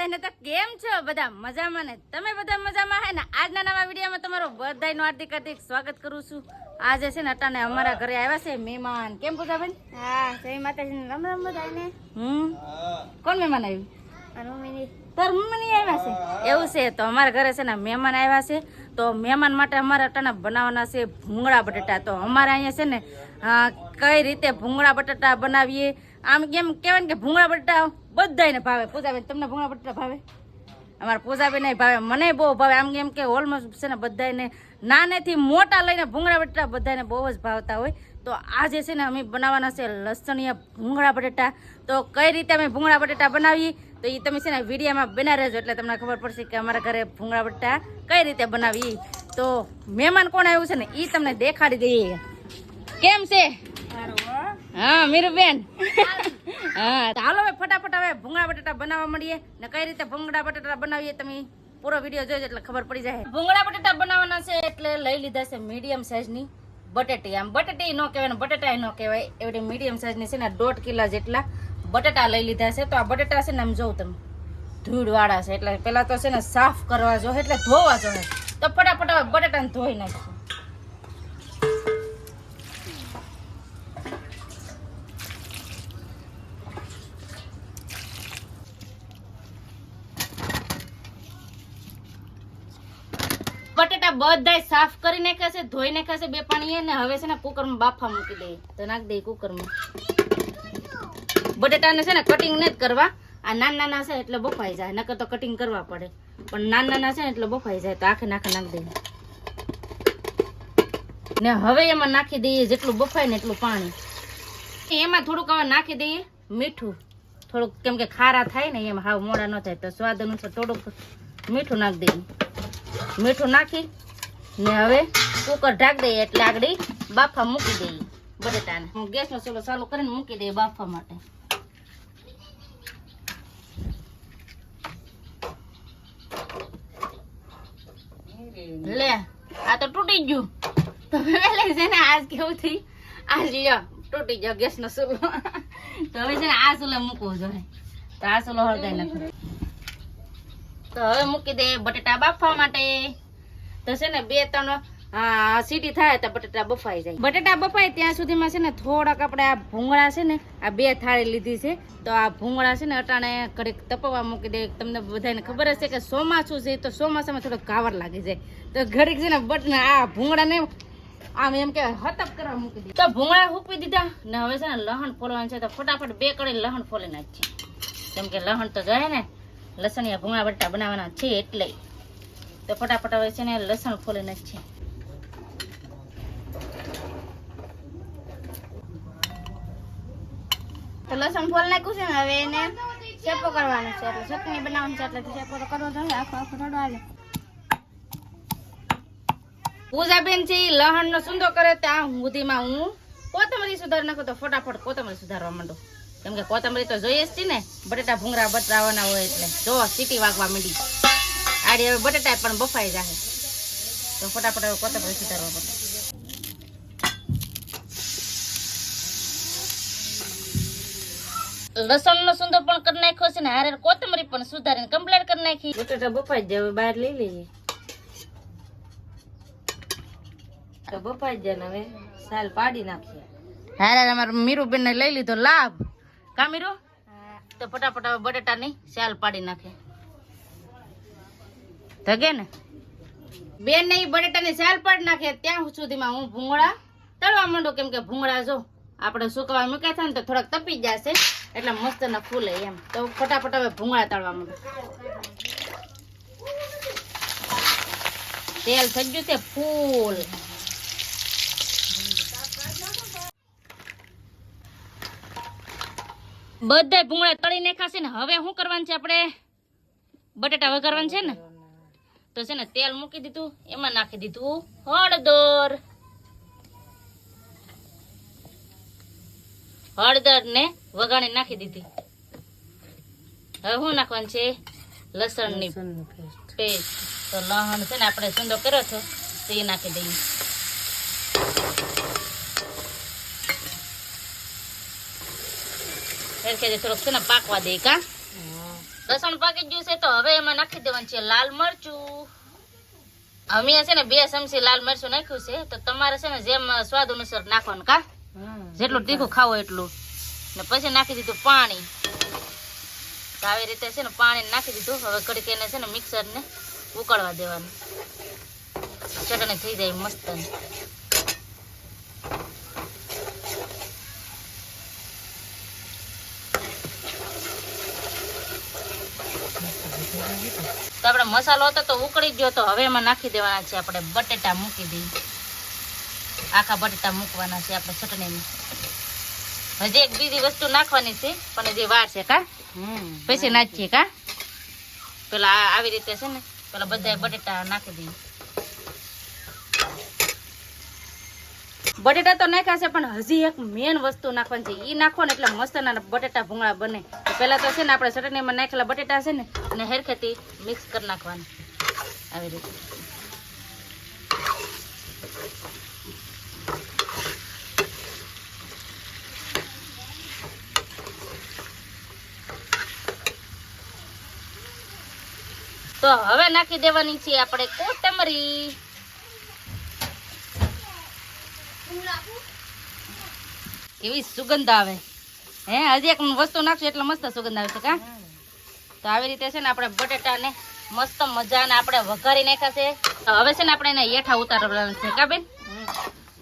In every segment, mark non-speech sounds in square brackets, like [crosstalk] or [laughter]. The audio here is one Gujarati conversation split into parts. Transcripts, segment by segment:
બધાને તો કેમ છો? બધા મજામાં ને? તમે બધા મજામાં હે ને? આજના નવા વિડીયોમાં તમારો બધાનું હાર્દિક હાર્દિક સ્વાગત કરું છું. આજે છે ને અટાને અમારા ઘરે આવ્યા છે મહેમાન. કેમ પૂજાબેન હા જય માતાજી. રામ રામ બધાને હમ? કોણ મહેમાન આવ્યું? મમ્મીની. તાર મમ્મી આવ્યા છે? એવું છે તો અમારા ઘરે છે ને મહેમાન આવ્યા છે. તો મહેમાન માટે અમારે અટાણા બનાવવાના છે ભૂંગળા બટેટા. તો અમારે અહીંયા છે ને કઈ રીતે ભૂંગળા બટેટા બનાવીએ? આમ કેમ કહેવાય ને કે ભૂંગળા બટેટા બધાને ભાવે પૂજાબેન તમને ભૂંગળા બટેટા ભાવે? અમારા પૂજાબેન ભાવે. મને બહુ ભાવે. આમ કેમ કે ઓલમોસ્ટ છે ને બધાને નાનેથી મોટા લઈને ભૂંગળા બટેટા બધાને બહુ જ ભાવતા હોય. તો આજે છે ને અમે બનાવવાના છે લસણીયા ભૂંગળા બટેટા. તો કઈ રીતે અમે ભૂંગળા બટેટા બનાવીએ? તો એ તમે છે ને વિડીયામાં બના રહેજો એટલે તમને ખબર પડશે કે અમારા ઘરે ભૂંગળા બટેટા કઈ રીતે બનાવીએ. તો મહેમાન કોણ આવ્યું છે ને એ તમને દેખાડી દઈએ. કેમ છે? હા મીરુબેન. [laughs] હા હવે ફટાફટ હવે ભૂંગળા બટાટા બનાવવા મળીએ ને કઈ રીતે ભૂંગળા બટાટા બનાવીએ તમે પૂરો વીડિયો જોજો એટલે ખબર પડી જાય. ભૂંગળા બટાટા બનાવવાના છે એટલે લઈ લીધા છે મીડિયમ સાઈઝની બટેટી. આમ બટેટી ન કહેવાય ને બટેટા ન કહેવાય. એવડી મીડિયમ સાઈઝની છે ને દોઢ કિલો જેટલા બટેટા લઈ લીધા છે. તો આ બટેટા છે ને આમ જોઉં તમે, ધૂળવાળા છે. એટલે પેલા તો છે ને સાફ કરવા જો એટલે ધોવા જોઈએ તો ફટાફટ બટેટાને ધોઈ નાખીએ. બટેટા બધાય સાફ કરી નાખ્યા ધોઈ નાખ્યા બે પાણીએ ને હવે છે ને કુકરમાં બાફા મૂકી દે. તો નાખ દઈએ કુકરમાં. બટેટાને છે ને કટિંગ નથી કરવા. આ નાના નાના છે એટલે બફાઈ જાય, નકર તો કટિંગ કરવા પડે. પણ નાના નાના છે ને એટલે બફાઈ જાય, તો આખે નાખે નાખી દઈએ ને હવે એમાં નાખી દઈએ જેટલું બફાય ને એટલું પાણી. એમાં થોડુંક હવે નાખી દઈએ મીઠું. થોડુંક કેમ કે ખારા થાય ને એમાં, હાવ મોડા ન થાય, તો સ્વાદ અનુસાર થોડુંક મીઠું નાખી દઈએ. મીઠું નાખી ને હવે કુકર ઢાંકી દઈએ એટલે આગળ બાફા મૂકી દઈએ બટેટાને. હું ગેસનો ચૂલો ચાલુ કરીને મૂકી દઈએ બાફવા માટે. લે, આ તો તૂટી ગયું. તો પેલે છે ને આજ કેવું થઈ આજ લ્યો, તૂટી ગયો ગેસનો ચૂલો. તો હવે છે ને આ ચૂલે મૂકવો જોઈએ. તો આ ચૂલો હળગાઈ નાખો. તો હવે મૂકી દે બટેટા બાફવા માટે. તો છે ને બે ત્રણ સીટી થાય તો બટેટા બફાઈ જાય. બટેટા બફાય ત્યાં સુધીમાં છે ને થોડાક આપણે આ ભૂંગળા છે ને, આ બે થાળી લીધી છે. તો આ ભૂંગળા છે ને અટાણે ઘડીક તપવા મૂકી દે. તમને બધાને ખબર હશે કે ચોમાસું છે તો ચોમાસામાં થોડો કાવર લાગી જાય તો ઘડીક છે ને બટ આ ભૂંગળાને આમ એમ કે હતપ કરવા મૂકી દીધા તો ભૂંગળા હૂપી દીધા ને હવે છે ને લહણ ફોલવાનું છે તો ફટાફટ બે કડી લહણ ફોલી નાખીએ કેમ કે લહણ તો જાય ને. લસણિયા ભૂંગળા બટાટા બનાવવાના છે એટલે. તો ફટાફટ હવે છે ને લસણ ફોલી નાખીએ. તો લસણ ફોલ નાખ્યું છે ને હવે એને ચેપો કરવાનો છે. એટલે ચટણી બનાવવાની છે એટલે ચેપો તો કરવો જોઈએ આખો આખો થોડો હાલે. પૂજાબેન છે લહણનો સુંદો કરે ત્યાં સુધીમાં હું કોથમરી સુધાર નાખું તો ફટાફટ કોથમરી સુધારવા માંડો. કેમ કે કોથમરી તો જોઈએ જ છે ને બટેટા ભૂંગળા બતરાવાના હોય એટલે. જો સીટી વાગવા માંડી. આડી હવે બટેટા પણ બફાઈ જાય તો ફટાફટ હવે કોથમરી સુધારવા માંડો લસણનો સુંદર પણ કરી નાખ્યો છે ને હારે કોથમરી પણ સુધારીને કમ્પ્લીટ કરી નાખી. બટેટા બફાઈ જાય હવે બહાર લઈ લઈએ. તો બફાઈ જાય ને હવે સાલ પાડી નાખીએ. હારે અમારે મીરુબેન ને લઈ લીધો લાભ. કા મીરુ તો ફટાફટ હવે બટેટાની સેલ પાડી નાખે. ધગે ને? બેન ને બટેટાની સેલ પાડી નાખે ત્યાં સુધીમાં હું ભૂંગળા તળવા માંડું. કેમ કે ભૂંગળા જો આપણે સુકવા મૂક્યા થાય ને તો થોડાક તપી જશે. એટલે મસ્ત ના ફૂલે એમ. તો ફટાફટ હવે ભૂંગળા તળવા માંડું. તેલ થઈ ગયું છે ફૂલ. બધા ભૂંગળા તળી નાખાશે ને હવે શું કરવાનું છે આપણે? બટેટા વઘારવાનું છે ને? તો છે ને તેલ મૂકી દીધું એમાં નાખી દીધું હળદર. હળદર ને વઘાણી નાખી દીધી. હવે શું નાખવાનું છે? લસણની પેસ્ટ. તો લહણ છે ને આપણે સુંદર કર્યો છો તો એ નાખી દઈએ. ને પાકવા દે કા? લસણ પાકી ગયું છે તો હવે એમાં નાખી દેવાનું છે લાલ મરચું. અમે છે ને બે ચમચી લાલ મરચું નાખ્યું છે, તો તમારે છે ને જેમ સ્વાદ અનુસાર નાખવાનું કા? જેટલું તીખું ખાવો એટલું. ને પછી નાખી દીધું પાણી. આવી રીતે છે ને પાણી નાખી દીધું. હવે ઘડીક એને છે ને મિક્સરને ઉકળવા દેવાનું. ચટણી થઈ જાય મસ્ત. મસાલો હતો તો ઉકળી ગયો તો હવે એમાં નાખી દેવાના છે આપણે બટેટા મૂકી દઈએ. આખા બટેટા મૂકવાના છે આપણે ચટણીમાં. હજી એક બીજી વસ્તુ નાખવાની છે પણ હજી વાર છે કા? પછી નાખીએ કા? પેલા આવી રીતે છે ને પેલા બધા બટેટા નાખી દઈએ. બટેટા તો નાખ્યા છે, પણ હજી એક મેન વસ્તુ નાખવાની છે. એ નાખો ને એટલે મસ્તના બટેટા ભૂંગળા બને. તો તો છે ને આપણે ચટણીમાં નાખેલા બટેટા છે ને અને હેરખેથી મિક્સ કરી નાખવાના. આવી રીતે. તો હવે નાખી દેવાની છે આપણે કોથમરી. એવી સુગંધ આવે. હે હજી એક વસ્તુ નાખશું એટલે મસ્ત સુગંધ આવે છે કા? તો આવી રીતે છે ને આપણે બટેટાને મસ્ત મજાને આપણે વઘારી નાખ્યા છે. તો હવે છે ને આપણે એને યેઠા ઉતારવાના છે કા બેન?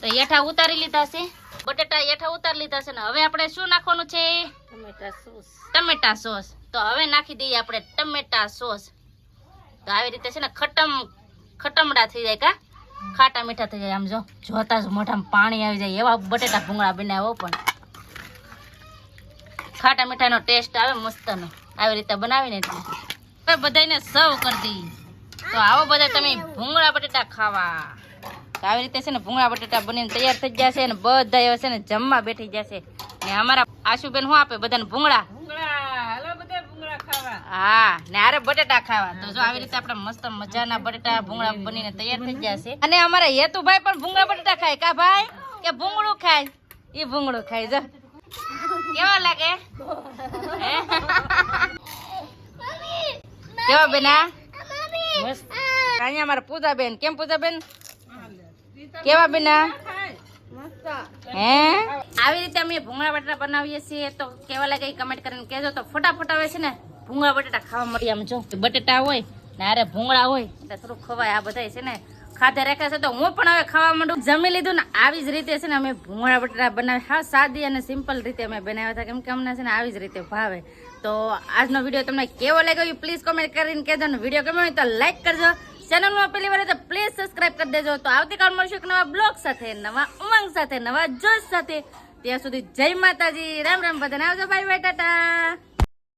તો યેઠા ઉતારી લીધા છે. બટેટા યેઠા ઉતારી લીધા છે ને હવે આપણે શું નાખવાનું છે? ટમેટા સોસ. ટમેટા સોસ. તો હવે નાખી દઈએ આપણે ટમેટા સોસ. તો આવી રીતે છે ને ખટમ ખટમડા થઈ જાય કા? ખાટા મીઠા થઈ જાય, આમ જો, જોતા જ મોઢામાં પાણી આવી જાય. એવા બટેટા ભૂંગળા બનાવો પણ. ખાટા મીઠાનો ટેસ્ટ આવે, મસ્તનો. આવી રીતે બનાવીને એટલે. બધાને સર્વ કરી દઈએ. તો આવો બધા તમે ભૂંગળા બટેટા ખાવા. આવી રીતે છે ને ભૂંગળા બટેટા બનીને તૈયાર થઈ જશે ને બધા એવા છે ને જમવા બેઠી જશે ને અમારા આશુબેન શું આપે? બધાને ભૂંગળા? હા, ને આરે બટેટા ખાવા. તો જો આવી રીતે આપણે મસ્ત મજાના બટેટા, ભૂંગળા બનીને તૈયાર થઈ ગયા છે. અને અમારા હેતુભાઈ પણ ભૂંગળા બટેટા ખાય. કા ભાઈ? કે ભૂંગળું ખાય? એ ભૂંગળું ખાય. જો. કેવા લાગે? કેવા બેના? અહીંયા અમારા પૂજા બેન કેમ પૂજા બેન કેવા બેના? હે? આવી રીતે અમે ભૂંગળા બટેટા બનાવીએ છીએ. તો કેવા લાગે કમેન્ટ કરીને કહેજો. તો ફટાફટ આવે છે ને. ભૂંગળા બટાટા ખાવા મળી આમ જો. બટેટા હોય ને અરે ભૂંગળા હોય, એટલે થોડું ખવાય, આ બધા છે ને. ખાતે રાખ્યા છે તો હું પણ હવે ખાવા માંડું. જમી લીધું ને આવી જ રીતે છે ને અમે ભૂંગળા બટાટા બનાવી હા, સાદી અને સિમ્પલ રીતે અમે બનાવ્યા હતા. કેમ કે અમને છે ને આવી જ રીતે ભાવે. તો આજનો વીડિયો તમને કેવો લાગ્યો એ પ્લીઝ કોમેન્ટ કરીને કહેજો ને વીડિયો ગમ્યો હોય તો લાઈક કરજો. ચેનલમાં પહેલી વાર તો પ્લીઝ સબસ્ક્રાઇબ કરી દેજો. તો આવતીકાલ મળશું એક નવા બ્લોગ સાથે, નવા ઉમંગ સાથે, નવા જોશ સાથે. ત્યાં સુધી જય માતાજી. રામ રામ બધાને આવજો. Bye bye tata.